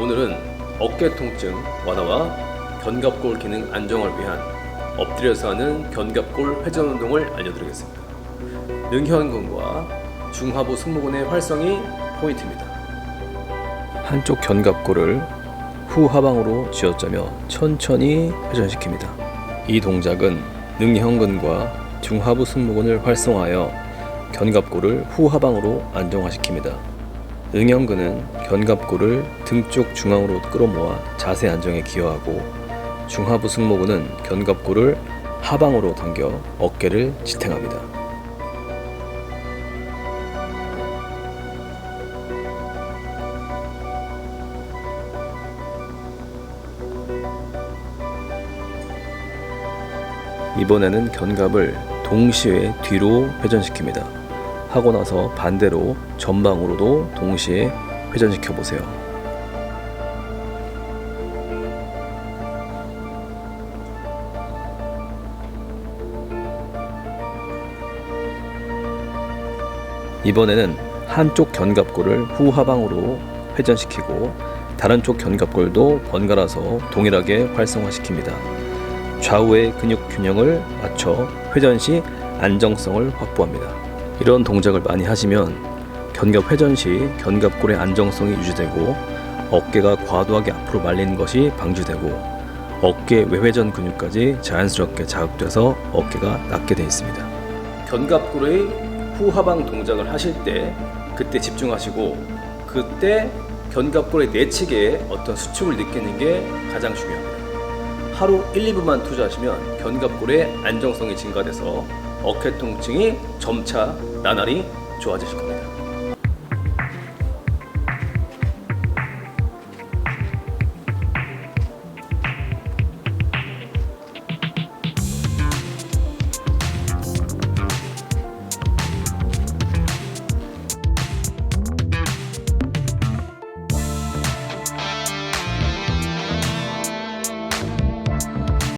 오늘은 어깨 통증 완화와 견갑골 기능 안정을 위한 엎드려서 하는 견갑골 회전 운동을 알려드리겠습니다. 능현근과 중하부 승모근의 활성이 포인트입니다. 한쪽 견갑골을 후하방으로 쥐어짜며 천천히 회전시킵니다. 이 동작은 능형근과 중하부 승모근을 활성화하여 견갑골을 후하방으로 안정화시킵니다. 능형근은 견갑골을 등쪽 중앙으로 끌어모아 자세 안정에 기여하고 중하부 승모근은 견갑골을 하방으로 당겨 어깨를 지탱합니다. 이번에는 견갑을 동시에 뒤로 회전시킵니다. 하고 나서 반대로 전방으로도 동시에 회전시켜 보세요. 이번에는 한쪽 견갑골을 후하방으로 회전시키고 다른 쪽 견갑골도 번갈아서 동일하게 활성화시킵니다. 좌우의 근육 균형을 맞춰 회전 시 안정성을 확보합니다. 이런 동작을 많이 하시면 견갑 회전 시 견갑골의 안정성이 유지되고 어깨가 과도하게 앞으로 말리는 것이 방지되고 어깨 외회전 근육까지 자연스럽게 자극돼서 어깨가 낮게 되어 있습니다. 견갑골의 후하방 동작을 하실 때 그때 집중하시고 그때 견갑골의 내측에 어떤 수축을 느끼는 게 가장 중요합니다. 하루 1, 2분만 투자하시면 견갑골의 안정성이 증가돼서 어깨 통증이 점차 나날이 좋아지실 겁니다.